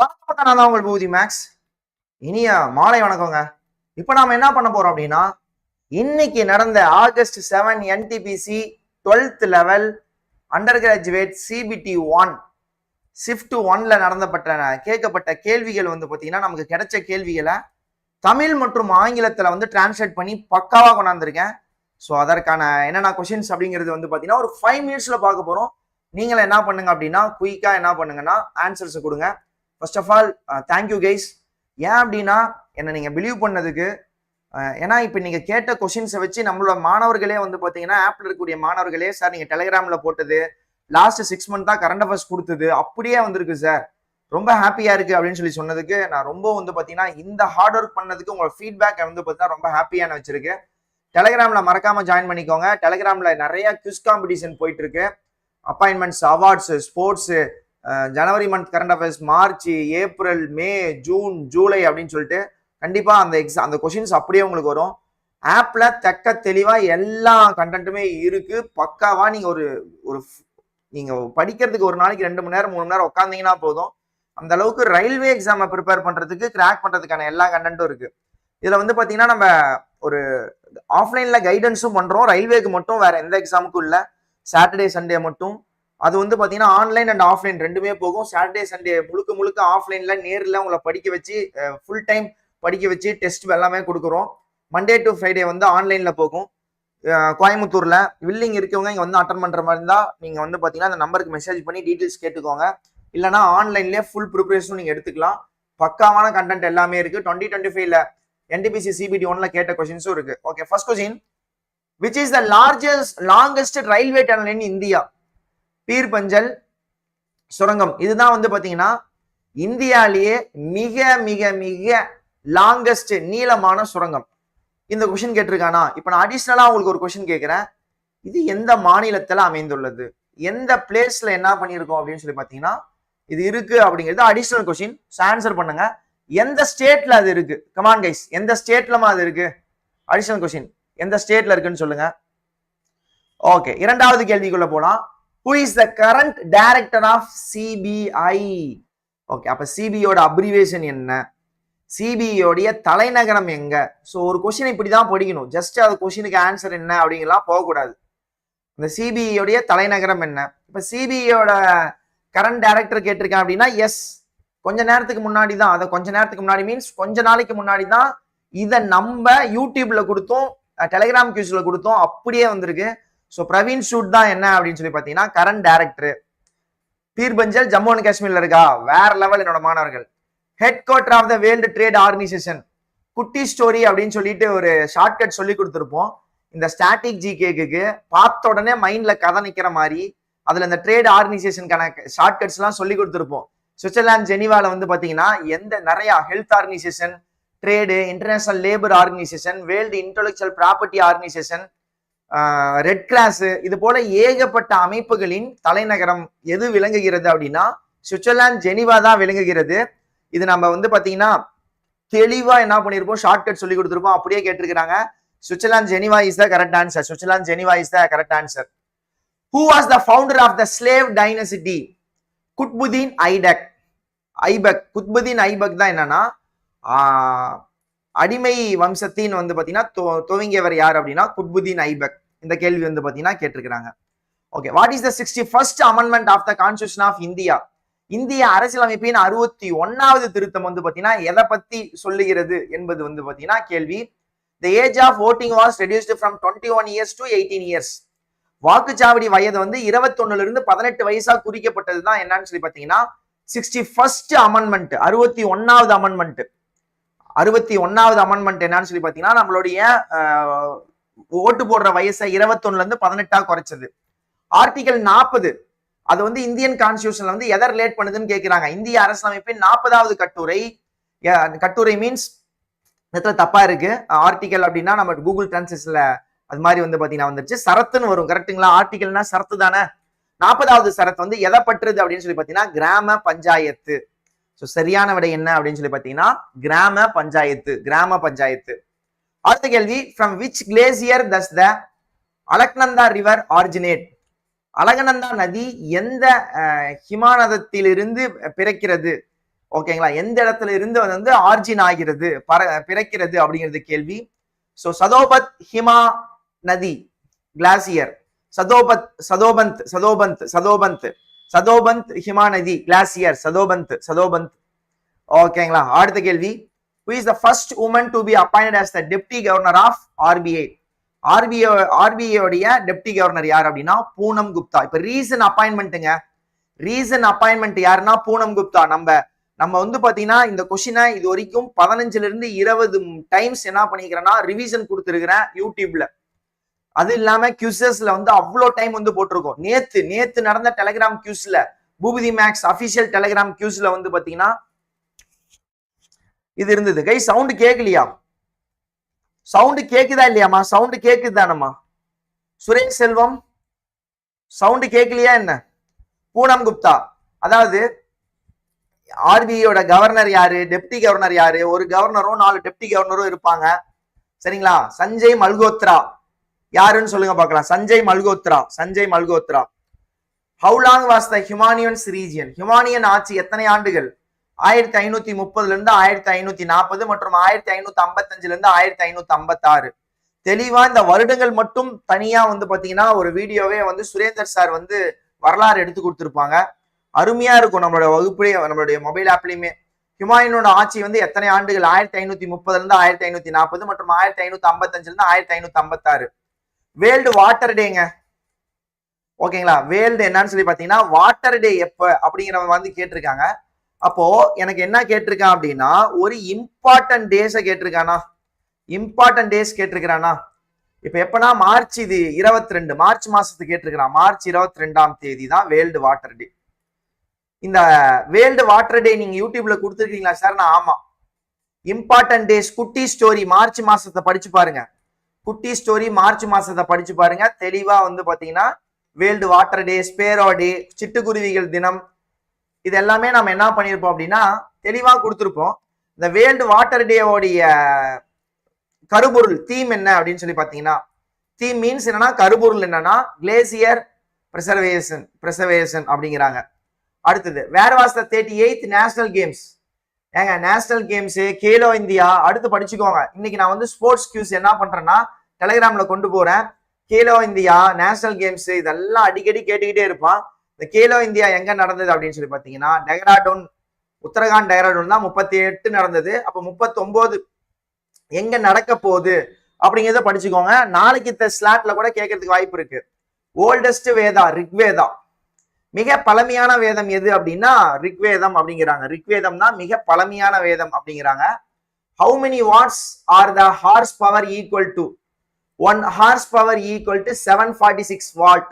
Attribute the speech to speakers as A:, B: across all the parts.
A: வணக்கம் நான் தான் உங்கள் பூதி மேக்ஸ். இனிய மாலை வணக்கங்க. இப்போ நாம என்ன பண்ண போறோம் அப்படின்னா இன்னைக்கு நடந்த August seven NTPC twelfth level under graduate CBT one shift ஒன்ல நடந்தப்பட்ட கேட்கப்பட்ட கேள்விகள் வந்து பார்த்தீங்கன்னா நமக்கு கிடைச்ச கேள்விகளை தமிழ் மற்றும் ஆங்கிலத்தில் வந்து டிரான்ஸ்லேட் பண்ணி பக்காவாக கொண்டாந்துருக்கேன். ஸோ அதற்கான என்னென்ன கொஷின்ஸ் அப்படிங்கிறது வந்து பார்த்தீங்கன்னா ஒரு ஃபைவ் மினிட்ஸில் பார்க்க போகிறோம் நீங்களும் என்ன பண்ணுங்க அப்படின்னா குயிக்காக என்ன பண்ணுங்கன்னா ஆன்சர்ஸை கொடுங்க. First of all thank you guys ஏன் அப்படின்னா என்னை நீங்கள் பிலீவ் பண்ணதுக்கு ஏன்னா இப்போ நீங்கள் கேட்ட கொஷின்ஸை வச்சு நம்மளோட மாணவர்களே வந்து பார்த்தீங்கன்னா ஆப்பில் இருக்கக்கூடிய மாணவர்களே சார் நீங்கள் டெலிகிராமில் போட்டது லாஸ்ட் சிக்ஸ் மந்த்தாக கரண்ட் அஃபேர்ஸ் கொடுத்தது அப்படியே வந்திருக்கு சார் ரொம்ப ஹாப்பியாக இருக்குது அப்படின்னு சொல்லி சொன்னதுக்கு நான் ரொம்ப வந்து பார்த்தீங்கன்னா இந்த ஹார்ட் ஒர்க் பண்ணதுக்கு உங்களோட ஃபீட்பேக் வந்து பார்த்தீங்கன்னா ரொம்ப ஹாப்பியான வச்சிருக்கு டெலகிராமில் மறக்காமல் ஜாயின் பண்ணிக்கோங்க. டெலகிராமில் நிறைய குவிஸ் காம்படிஷன் போயிட்டு இருக்கு. Appointments awards sports January month current affairs March April May June July அப்படின்னு சொல்லிட்டு கண்டிப்பாக அந்த எக்ஸாம் அந்த கொஷின்ஸ் அப்படியே உங்களுக்கு வரும். ஆப்பில் தக்க தெளிவாக எல்லா கண்டென்ட்டுமே இருக்குது பக்காவாக நீங்கள் ஒரு ஒரு நீங்கள் படிக்கிறதுக்கு ஒரு நாளைக்கு ரெண்டு மணி நேரம் மூணு மணி நேரம் உட்காந்தீங்கன்னா போதும். அந்த அளவுக்கு ரயில்வே எக்ஸாமை ப்ரிப்பேர் பண்ணுறதுக்கு கிராக் பண்ணுறதுக்கான எல்லா கண்டென்ட்டும் இருக்குது இதில் வந்து பார்த்தீங்கன்னா நம்ம ஒரு ஆஃப்லைனில் கைடன்ஸும் பண்ணுறோம் ரயில்வேக்கு மட்டும் வேறு எந்த எக்ஸாமுக்கும் இல்லை. சாட்டர்டே சண்டே மட்டும். அது வந்து பார்த்தீங்கன்னா ஆன்லைன் அண்ட் ஆஃப்லைன் ரெண்டுமே போகும். சாட்டர்டே சண்டே முழுக்க முழுக்க ஆஃப்லைனில் நேரில் உங்களை படிக்க வச்சு ஃபுல் டைம் படிக்க வச்சு டெஸ்ட் எல்லாமே கொடுக்குறோம். மண்டே டு ஃப்ரைடே வந்து ஆன்லைனில் போகும். கோயம்புத்தூரில் வில்லிங் இருக்கவங்க இங்கே வந்து அட்டன் பண்ணுற மாதிரி இருந்தால் நீங்கள் வந்து பார்த்தீங்கன்னா அந்த நம்பருக்கு மெசேஜ் பண்ணி டீட்டெயில்ஸ் கேட்டுக்கோங்க. இல்லைனா ஆன்லைன்லேயே ஃபுல் ப்ரிப்பரேஷனும் நீங்கள் எடுத்துக்கலாம். பக்காவான கண்டென்ட் எல்லாமே இருக்குது டுவெண்ட்டி டுவெண்ட்டி ஃபைவ்ல என்டிபிசி சிபிடி ஒன்ல கேட்ட கொஸ்டின்ஸும் இருக்குது okay first question which is the largest longest railway tunnel in India Pir Panjal சுரங்கம். இதுதான் வந்து பாத்தீங்கன்னா இந்தியாலேயே மிக மிக மிக லாங்கஸ்ட் நீளமான சுரங்கம். இந்த கொஷின் கேட்டிருக்கானா? இப்போ நான் அடிஷ்னலா உங்களுக்கு ஒரு கொஷின் கேட்கிறேன். இது எந்த மாநிலத்துல அமைந்துள்ளது? எந்த பிளேஸ்ல என்ன பண்ணியிருக்கோம் அப்படின்னு சொல்லி பாத்தீங்கன்னா இது இருக்கு அப்படிங்கிறது அடிஷ்னல் கொஷின் ஆன்சர் பண்ணுங்க. எந்த ஸ்டேட்ல அது இருக்கு? கமான் கைஸ் எந்த ஸ்டேட்லமா அது இருக்கு? அடிஷ்னல் கொஷின் எந்த ஸ்டேட்ல இருக்குன்னு சொல்லுங்க. ஓகே இரண்டாவது கேள்விக்குள்ள போலாம். Who is the current director of CBI okay அப்போ சிபிஐயோட அப்ரிவேஷன் என்ன? சிபிஐயோடைய தலைநகரம் எங்க? ஸோ ஒரு கொஷின் இப்படி தான் படிக்கணும். ஜஸ்ட் அது கொஷினுக்கு ஆன்சர் என்ன அப்படிங்கலாம் போகக்கூடாது. இந்த சிபிஐயோடைய தலைநகரம் என்ன? இப்போ சிபிஐயோட கரண்ட் டைரக்டர் கேட்டிருக்கேன் அப்படின்னா எஸ் கொஞ்ச நேரத்துக்கு முன்னாடி தான் அதை கொஞ்ச நேரத்துக்கு முன்னாடி மீன்ஸ் கொஞ்ச நாளைக்கு முன்னாடி தான் இதை நம்ம யூடியூப்ல கொடுத்தோம் டெலிகிராம் கியூஸ்ல கொடுத்தோம் அப்படியே வந்திருக்கு. ஸோ பிரவீன் ஷூட் தான் என்ன அப்படின்னு சொல்லி பார்த்தீங்கன்னா current director Pir Panjal Jammu and காஷ்மீர்ல இருக்கா? வேற லெவல் என்னோட மாணவர்கள். Head quarter of the world trade organisation குட்டி ஸ்டோரி அப்படின்னு சொல்லிட்டு ஒரு ஷார்ட்கட் சொல்லி கொடுத்துருப்போம். இந்த ஸ்டாட்டிக் ஜிகேக்கு பார்த்த உடனே மைண்ட்ல கதை நிக்கிற மாதிரி அதுல இந்த ட்ரேட் ஆர்கனைசேஷனுக்கான ஷார்ட்கட்ஸ் எல்லாம் சொல்லி கொடுத்துருப்போம். சுவிட்சர்லாந்து ஜெனிவால வந்து பாத்தீங்கன்னா எந்த நிறைய health organisation trade international labour organisation world intellectual property organisation red cross இது போல ஏகப்பட்ட அமைப்புகளின் தலைநகரம் எது விளங்குகிறது அப்படின்னா சுவிட்சர்லாந்து ஜெனிவா தான் விளங்குகிறது. இது நம்ம வந்து பார்த்தீங்கன்னா தெளிவாக என்ன பண்ணியிருப்போம் ஷார்ட்கட் சொல்லி கொடுத்துருப்போம். அப்படியே கேட்டிருக்கிறாங்க. Switzerland Geneva is the correct answer Switzerland Geneva is the correct answer who was the founder of the slave dynasty Qutbuddin Aibak Aibak Qutbuddin Aibak தான் என்னன்னா அடிமை வம்சத்தின் வந்து பார்த்தீங்கன்னா துவங்கியவர் யார் அப்படின்னா குட்புதீன் ஐபக். இந்த கேள்வி வந்து பார்த்தீங்கன்னா கேட்டிருக்கிறாங்க. Okay what is the sixty first amendment of the constitution of India இந்திய அரசியலமைப்பின் அறுபத்தி ஒன்னாவது திருத்தம் வந்து பார்த்தீங்கன்னா எதை பத்தி சொல்லுகிறது என்பது வந்து பார்த்தீங்கன்னா கேள்வி. The age of voting was reduced from twenty one years to eighteen years வாக்குச்சாவடி வயது வந்து 21 இருந்து பதினெட்டு வயசா குறிக்கப்பட்டது தான் என்னன்னு சொல்லி பார்த்தீங்கன்னா சிக்ஸ்டி ஃபர்ஸ்ட் அமெண்ட்மெண்ட் அறுபத்தி ஒன்னாவது அமெண்ட்மெண்ட் அறுபத்தி ஒன்னாவது அமெண்ட்மெண்ட் என்னன்னு சொல்லி பாத்தீங்கன்னா நம்மளுடைய ஓட்டு போடுற வயசை 21 இருந்து பதினெட்டா குறைச்சது. ஆர்டிகல் நாற்பது அது வந்து இந்தியன் கான்ஸ்டியூஷன்ல வந்து எதை ரிலேட் பண்ணுதுன்னு கேட்கிறாங்க இந்திய அரசியலமைப்பின் நாற்பதாவது கட்டுரை. கட்டுரை மீன்ஸ் இடத்துல தப்பா இருக்கு. ஆர்டிகல் அப்படின்னா நம்ம கூகுள் டிரான்ஸ்லேஷன்ல அது மாதிரி வந்து பாத்தீங்கன்னா வந்துருச்சு. சரத்துன்னு வரும். கரெக்ட்டுங்களா ஆர்டிகல்னா சரத்து தானே? நாற்பதாவது சரத்து வந்து எதை பற்றுது அப்படின்னு சொல்லி பாத்தீங்கன்னா கிராம பஞ்சாயத்து. ஸோ சரியான விடை என்ன அப்படின்னு சொல்லி பார்த்தீங்கன்னா கிராம பஞ்சாயத்து கிராம பஞ்சாயத்து. அடுத்த கேள்வி from which glacier does the Alaknanda river originate Alaknanda நதி எந்த ஹிமானதத்திலிருந்து பிறக்கிறது? ஓகேங்களா எந்த இடத்துல இருந்து வந்து ஆர்ஜின் ஆகிறது? பற பிறக்கிறது அப்படிங்கிறது கேள்வி. ஸோ சதோபத் ஹிமா நதி கிளாசியர் சதோபத் சதோபந்த் சதோபந்த் சதோபந்த். சதோபந்த் ஹிமாநதி கிளாசியர் சதோபந்த் சதோபந்த். ஓகேங்களா? அடுத்த கேள்வி. Who is the first woman to be appointed as the deputy governor of RBI RBI உடைய டெப்டி கவர்னர் யார் அப்படின்னா பூனம் குப்தா. இப்ப ரீசன் அப்பாயின்மெண்ட்டுங்க ரீசன் அப்பாயின்மெண்ட் யாருன்னா பூனம் குப்தா. நம்ம நம்ம வந்து பாத்தீங்கன்னா இந்த கொஷினை இது வரைக்கும் பதினஞ்சுல இருந்து இருபது டைம்ஸ் என்ன பண்ணிக்கிறேன்னா ரிவிஷன் கொடுத்துருக்கிறேன் யூடியூப்ல அது இல்லாம கியூசஸ்ல வந்து அவ்வளோ டைம் வந்து போட்டிருக்கோம். நேத்து நேத்து நடந்த டெலிகிராம் கியூஸ்ல பூபதி மேக்ஸ் அபிஷியல் டெலிகிராம் கியூஸ்ல வந்து பாத்தீங்கன்னா இது இருந்தது. கை சவுண்ட் கேட்கலையா சவுண்டு கேக்குதா இல்லையாம்மா? சவுண்டு கேக்குதானம்மா சுரேஷ் செல்வம் சவுண்டு கேட்கலையா என்ன? பூனம் குப்தா. அதாவது ஆர்பிஐயோட கவர்னர் யாரு? டெப்டி கவர்னர் யாரு? ஒரு கவர்னரும் நாலு டெப்டி கவர்னரும் இருப்பாங்க. சரிங்களா? சஞ்சய் மல்கோத்ரா. யாருன்னு சொல்லுங்க பார்க்கலாம். Sanjay Malhotra Sanjay Malhotra. How long was the Humayun's region Humayun ஆட்சி எத்தனை ஆண்டுகள்? ஆயிரத்தி ஐநூத்தி முப்பதுல இருந்து ஆயிரத்தி ஐநூத்தி நாற்பது மற்றும் ஆயிரத்தி ஐநூத்தி ஐம்பத்தஞ்சுல இருந்து ஆயிரத்தி ஐநூத்தி ஐம்பத்தாறு. தெளிவா இந்த வருடங்கள் மட்டும் தனியா வந்து பாத்தீங்கன்னா ஒரு வீடியோவே வந்து சுரேந்தர் சார் வந்து வரலாறு எடுத்து கொடுத்துருப்பாங்க. அருமையா இருக்கும் நம்மளோட வகுப்புலேயே நம்மளுடைய மொபைல் ஆப்லயுமே ஹிமாயினோட ஆட்சி வந்து எத்தனை ஆண்டுகள்? ஆயிரத்தி ஐநூத்தி முப்பதுல இருந்து ஆயிரத்தி ஐநூத்தி நாற்பது மற்றும் ஆயிரத்தி ஐநூத்தி ஐம்பத்தஞ்சுல இருந்து ஆயிரத்தி ஐநூத்தி ஐம்பத்தாறு. வேர்ல்டு வாட்டர் டேங்க ஓகேங்களா வேர்ல்டு என்னன்னு சொல்லி பார்த்தீங்கன்னா வாட்டர் டே எப்போ அப்படிங்கிறவங்க வந்து கேட்டிருக்காங்க. அப்போ எனக்கு என்ன கேட்டிருக்கான் அப்படின்னா ஒரு இம்பார்ட்டன்ட் டேஸை கேட்டிருக்கானா? இம்பார்ட்டன்ட் டேஸ் கேட்டிருக்கிறானா? இப்போ எப்பனா மார்ச் இது இருபத்தி ரெண்டு மார்ச் மாசத்துக்கு கேட்டிருக்கிறான். மார்ச் இருபத்தி ரெண்டாம் தேதி தான் வேர்ல்டு வாட்டர் டே இந்த வேர்ல்டு வாட்டர் டே நீங்க யூடியூப்ல கொடுத்துருக்கீங்களா சார் நான் ஆமா. இம்பார்ட்டன்ட் டேஸ் குட்டி ஸ்டோரி மார்ச் மாசத்தை படிச்சு பாருங்க. குட்டி ஸ்டோரி மார்ச் மாசத்தை படிச்சு பாருங்க. தெளிவா வந்து பாத்தீங்கன்னா world water day sparrow day சிட்டுக்குருவிகள் தினம் இது எல்லாமே நம்ம என்ன பண்ணியிருப்போம் அப்படின்னா தெளிவா கொடுத்துருப்போம். இந்த வேர்ல்டு வாட்டர் டேவோடைய கருபொருள் தீம் என்ன அப்படின்னு சொல்லி பார்த்தீங்கன்னா தீம் மீன்ஸ் என்னன்னா கருபொருள் என்னன்னா கிளேசியர் ப்ரிசர்வேஷன் ப்ரிசர்வேஷன் அப்படிங்கிறாங்க. அடுத்தது where was the thirty eighth national games ஏங்க நேஷனல் கேம்ஸ் கேலோ இந்தியா அடுத்து படிச்சுக்கோங்க. இன்னைக்கு நான் வந்து ஸ்போர்ட்ஸ் கியூஸ் என்ன பண்றேன்னா டெலிகிராம்ல கொண்டு போறேன். கேலோ இந்தியா நேஷனல் கேம்ஸ் இதெல்லாம் அடிக்கடி கேட்டுக்கிட்டே இருப்பான். இந்த கேலோ இந்தியா எங்க நடந்தது அப்படின்னு சொல்லி பாத்தீங்கன்னா டெஹ்ராடூன் உத்தரகாண்ட் டெஹ்ராடூன் தான் முப்பத்தி எட்டு நடந்தது. அப்ப முப்பத்தி ஒன்பது எங்க நடக்க போகுது அப்படிங்கிறத படிச்சுக்கோங்க. நாளைக்கு இந்த ஸ்லாட்ல கூட கேட்கறதுக்கு வாய்ப்பு இருக்கு. ஓல்டஸ்ட் வேதா ரிக்வேதா மிக பழமையான வேதம் எது அப்படின்னா ரிக்வேதம் அப்படிங்கிறாங்க. ரிக்வேதம் தான் மிக பழமையான வேதம் அப்படிங்கிறாங்க. How many watts are the horsepower equal to one horsepower equal to seven forty six watt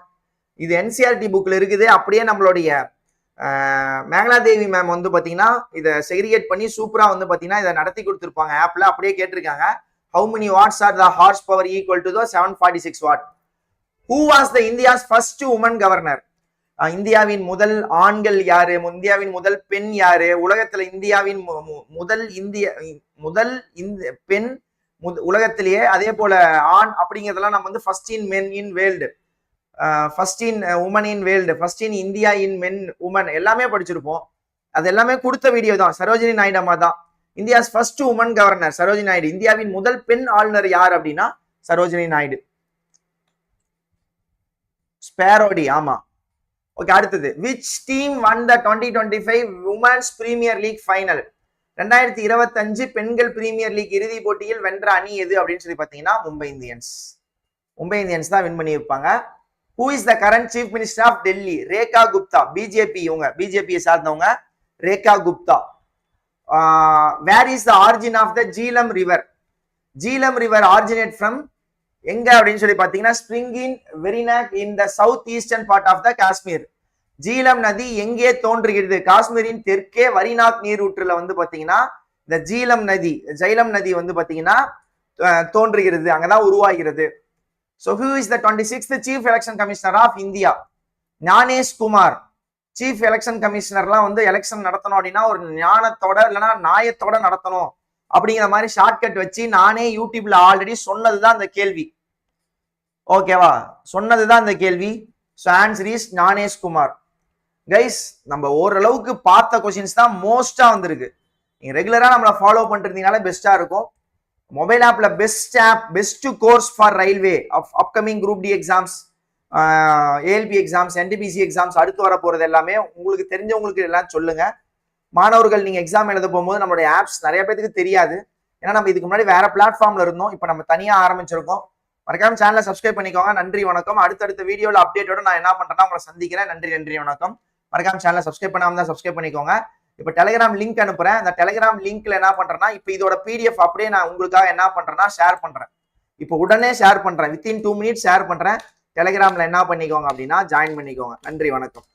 A: இது என்சிஆர்டி புக்கில் இருக்குது. அப்படியே நம்மளுடைய மேகலாதேவி மேம் வந்து பார்த்தீங்கன்னா இதை செக்ரிகேட் பண்ணி சூப்பராக வந்து பார்த்தீங்கன்னா இதை நடத்தி கொடுத்துருப்பாங்க ஆப்பில் அப்படியே கேட்டிருக்காங்க. How many watts are the horsepower equal to the seven forty six watt who was the India's first woman governor இந்தியாவின் முதல் ஆண்கள் யாரு? இந்தியாவின் முதல் பெண் யாரு? உலகத்துல இந்தியாவின் முதல் இந்திய முதல் இந்த பெண் உலகத்திலேயே அதே போல ஆண் அப்படிங்கிறதெல்லாம் நம்ம வந்து first in men in world first in woman in world first in India in men woman எல்லாமே படிச்சிருப்போம். அது எல்லாமே கொடுத்த வீடியோ தான். சரோஜினி நாயுடு அம்மா தான். India's first woman governor Sarojini Naidu. இந்தியாவின் முதல் பெண் ஆளுநர் யார் அப்படின்னா சரோஜினி நாயுடு. ஸ்பேரோடி ஆமா. ஓகே அடுத்தது. Which team won the twenty twenty five women's premier league final ரெண்டாயிரத்தி இருபத்தஞ்சு பெண்கள் பிரீமியர் லீக் இறுதி போட்டியில் வென்ற அணி எது அப்படின்னு சொல்லி பார்த்தீங்கன்னா மும்பை இந்தியன்ஸ். மும்பை இந்தியன்ஸ் தான் வின் பண்ணியிருப்பாங்க. Who is the current chief minister of Delhi Rekha Gupta. BJP இவங்க. பிஜேபியை சார்ந்தவங்க. Rekha Gupta. Where is the origin of the Jhelum river Jhelum river originate from எங்க அப்படின்னு சொல்லி பாத்தீங்கன்னா spring in Verinag in the south eastern part of the Kashmir Jhelum நதி எங்கே தோன்றுகிறது? காஷ்மீரின் தெற்கே வரிநாத் நீரூற்றுல வந்து பாத்தீங்கன்னா இந்த ஜீலம் நதி ஜைலம் நதி வந்து பாத்தீங்கன்னா தோன்றுகிறது. அங்கதான் உருவாகிறது. So who is the twenty sixth chief election commissioner of India Gyanesh Kumar chief election கமிஷனர்லாம் வந்து எலெக்ஷன் நடத்தணும் அப்படின்னா ஒரு ஞானத்தோட இல்லைன்னா நியாயத்தோட நடத்தணும். அப்படிங்கிற மாதிரி ஷார்ட்கட் வச்சு நானே யூடியூப்ல ஆல்ரெடி சொன்னதுதான் அந்த கேள்வி. ஓகேவா சொன்னதுதான் அந்த கேள்வி. So answer is Gyanesh Kumar guys நம்ம ஓரளவுக்கு பார்த்த கொஷின்ஸ் தான் மோஸ்டா வந்திருக்கு. நீங்க ரெகுலரா நம்மளை ஃபாலோ பண்ணிருந்தீங்கனால பெஸ்டா இருக்கும். மொபைல் ஆப்ல best app best course for railway up upcoming group D exams ALP exams NTPC exams அடுத்து வர போறது எல்லாமே உங்களுக்கு தெரிஞ்சவங்களுக்கு எல்லாம் சொல்லுங்க. மாணவர்கள் நீங்க எக்ஸாம் எழுத போகும்போது நம்மளுடைய ஆப்ஸ் நிறைய பேத்துக்கு தெரியாது. ஏன்னா நம்ம இதுக்கு முன்னாடி வேற பிளாட்ஃபார்ம்ல இருந்தோம். இப்போ நம்ம தனியா ஆரம்பிச்சிருக்கோம். மறக்காம சேனலை சப்ஸ்கிரைப் பண்ணிக்கோங்க. நன்றி வணக்கம். அடுத்தடுத்த வீடியோவில் அப்டேட்டோட நான் என்ன பண்றேன்னா உங்களை சந்திக்கிறேன். நன்றி நன்றி வணக்கம். மறக்காம சேனலை சப்ஸ்கிரைப் பண்ணாம தான் சப்ஸ்கிரைப் பண்ணிக்கோங்க. இப்போ டெலிகிராம் லிங்க் அனுப்புறேன். அந்த டெலிகிராம் லிங்க்ல என்ன பண்றேன்னா இப்போ இதோட பிடிஎஃப் அப்படியே நான் உங்களுக்காக என்ன பண்றேன்னா ஷேர் பண்றேன். இப்போ உடனே ஷேர் பண்றேன். வித்தின் டூ மினிட்ஸ் ஷேர் பண்றேன். டெலிகிராம்ல என்ன பண்ணிக்கோங்க அப்படின்னா ஜாயின் பண்ணிக்கோங்க. நன்றி வணக்கம்.